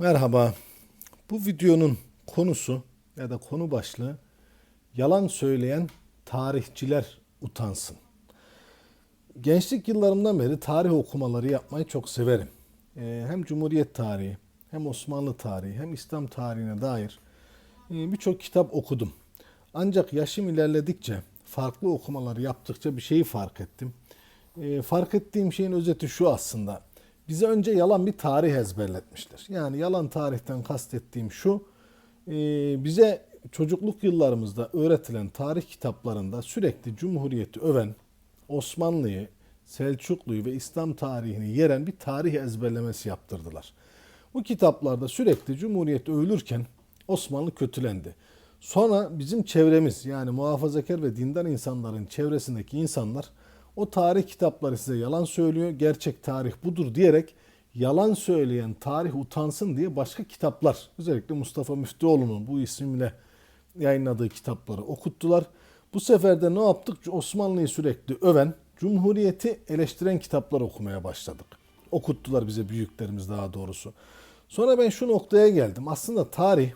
Merhaba. Bu videonun konusu ya da konu başlığı yalan söyleyen tarihçiler utansın. Gençlik yıllarımdan beri tarih okumaları yapmayı çok severim. Ee, hem Cumhuriyet tarihi, hem Osmanlı tarihi, hem İslam tarihine dair e, birçok kitap okudum. Ancak yaşım ilerledikçe, farklı okumaları yaptıkça bir şeyi fark ettim. E, fark ettiğim şeyin özeti şu aslında. Bize önce yalan bir tarih ezberletmişler. Yani yalan tarihten kastettiğim şu. e, bize çocukluk yıllarımızda öğretilen tarih kitaplarında sürekli Cumhuriyeti öven, Osmanlı'yı, Selçuklu'yu ve İslam tarihini yeren bir tarih ezberlemesi yaptırdılar. Bu kitaplarda sürekli Cumhuriyet övülürken Osmanlı kötülendi. Sonra bizim çevremiz yani muhafazakar ve dindar insanların çevresindeki insanlar o tarih kitapları size yalan söylüyor, gerçek tarih budur diyerek yalan söyleyen tarih utansın diye başka kitaplar, özellikle Mustafa Müftüoğlu'nun bu isimle yayınladığı kitapları okuttular. Bu sefer de ne yaptık? Osmanlı'yı sürekli öven, Cumhuriyeti eleştiren kitaplar okumaya başladık. Okuttular bize büyüklerimiz daha doğrusu. Sonra ben şu noktaya geldim. Aslında tarih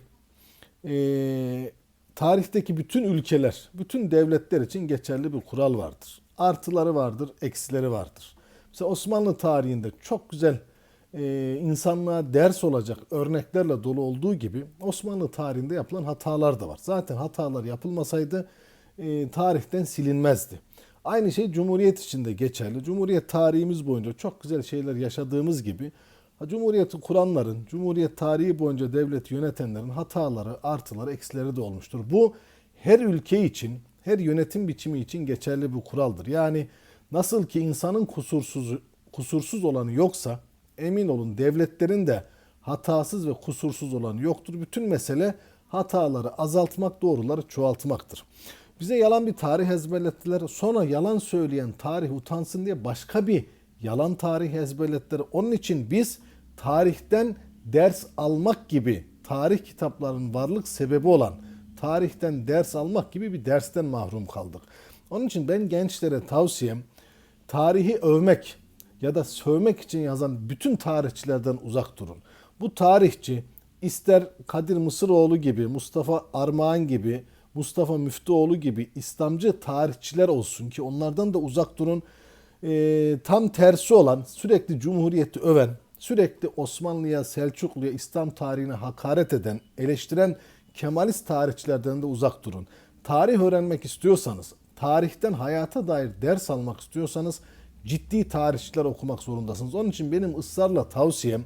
e, tarihteki bütün ülkeler, bütün devletler için geçerli bir kural vardır. Artıları vardır, eksileri vardır. Mesela Osmanlı tarihinde çok güzel e, insanlığa ders olacak örneklerle dolu olduğu gibi Osmanlı tarihinde yapılan hatalar da var. Zaten hatalar yapılmasaydı e, tarihten silinmezdi. Aynı şey Cumhuriyet için de geçerli. Cumhuriyet tarihimiz boyunca çok güzel şeyler yaşadığımız gibi Cumhuriyeti kuranların, Cumhuriyet tarihi boyunca devleti yönetenlerin hataları, artıları, eksileri de olmuştur. Bu her ülke için, her yönetim biçimi için geçerli bir kuraldır. Yani nasıl ki insanın kusursuz kusursuz olanı yoksa emin olun devletlerin de hatasız ve kusursuz olanı yoktur. Bütün mesele hataları azaltmak, doğruları çoğaltmaktır. Bize yalan bir tarih ezberlettiler. Sonra yalan söyleyen tarih utansın diye başka bir yalan tarih ezberlettiler. Onun için biz tarihten ders almak gibi tarih kitaplarının varlık sebebi olan tarihten ders almak gibi bir dersten mahrum kaldık. Onun için ben gençlere tavsiyem tarihi övmek ya da sövmek için yazan bütün tarihçilerden uzak durun. Bu tarihçi ister Kadir Mısıroğlu gibi, Mustafa Armağan gibi, Mustafa Müftüoğlu gibi İslamcı tarihçiler olsun ki onlardan da uzak durun. Ee, tam tersi olan sürekli Cumhuriyeti öven, sürekli Osmanlı'ya, Selçuklu'ya, İslam tarihine hakaret eden, eleştiren Kemalist tarihçilerden de uzak durun. Tarih öğrenmek istiyorsanız, tarihten hayata dair ders almak istiyorsanız ciddi tarihçiler okumak zorundasınız. Onun için benim ısrarla tavsiyem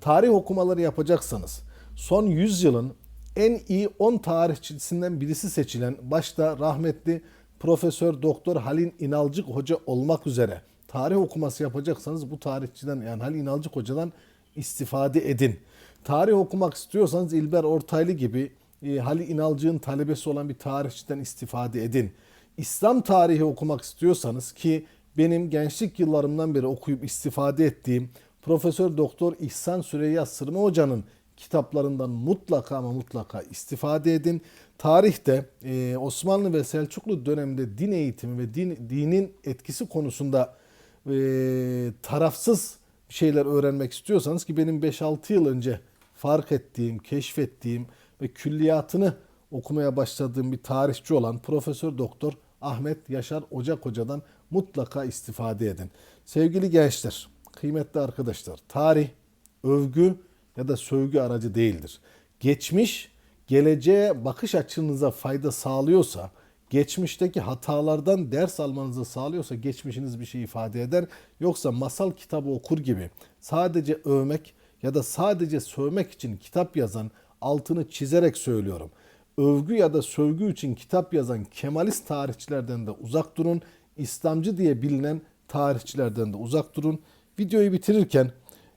tarih okumaları yapacaksanız son 100 yılın en iyi 10 tarihçisinden birisi seçilen başta rahmetli Profesör Doktor Halil İnalcık Hoca olmak üzere tarih okuması yapacaksanız bu tarihçiden yani Halil İnalcık Hoca'dan istifade edin. Tarih okumak istiyorsanız İlber Ortaylı gibi e, Halil İnalcık'ın talebesi olan bir tarihçiden istifade edin. İslam tarihi okumak istiyorsanız ki benim gençlik yıllarımdan beri okuyup istifade ettiğim Profesör Doktor İhsan Süreyya Sırma Hoca'nın kitaplarından mutlaka ama mutlaka istifade edin. Tarihte e, Osmanlı ve Selçuklu döneminde din eğitimi ve din, dinin etkisi konusunda e, tarafsız şeyler öğrenmek istiyorsanız ki benim 5-6 yıl önce fark ettiğim, keşfettiğim ve külliyatını okumaya başladığım bir tarihçi olan Profesör Doktor Ahmet Yaşar Ocak Hoca'dan mutlaka istifade edin. Sevgili gençler, kıymetli arkadaşlar, tarih övgü ya da sövgü aracı değildir. Geçmiş geleceğe bakış açınıza fayda sağlıyorsa, geçmişteki hatalardan ders almanızı sağlıyorsa geçmişiniz bir şey ifade eder. Yoksa masal kitabı okur gibi sadece övmek ya da sadece sövmek için kitap yazan altını çizerek söylüyorum. Övgü ya da sövgü için kitap yazan Kemalist tarihçilerden de uzak durun. İslamcı diye bilinen tarihçilerden de uzak durun. Videoyu bitirirken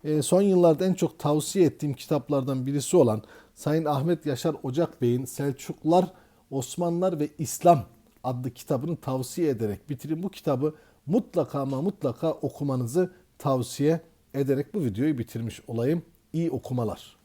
e, son yıllarda en çok tavsiye ettiğim kitaplardan birisi olan Sayın Ahmet Yaşar Ocak Bey'in Selçuklular, Osmanlılar ve İslam adlı kitabını tavsiye ederek bitireyim. Bu kitabı mutlaka ama mutlaka okumanızı tavsiye ederek bu videoyu bitirmiş olayım. İyi okumalar.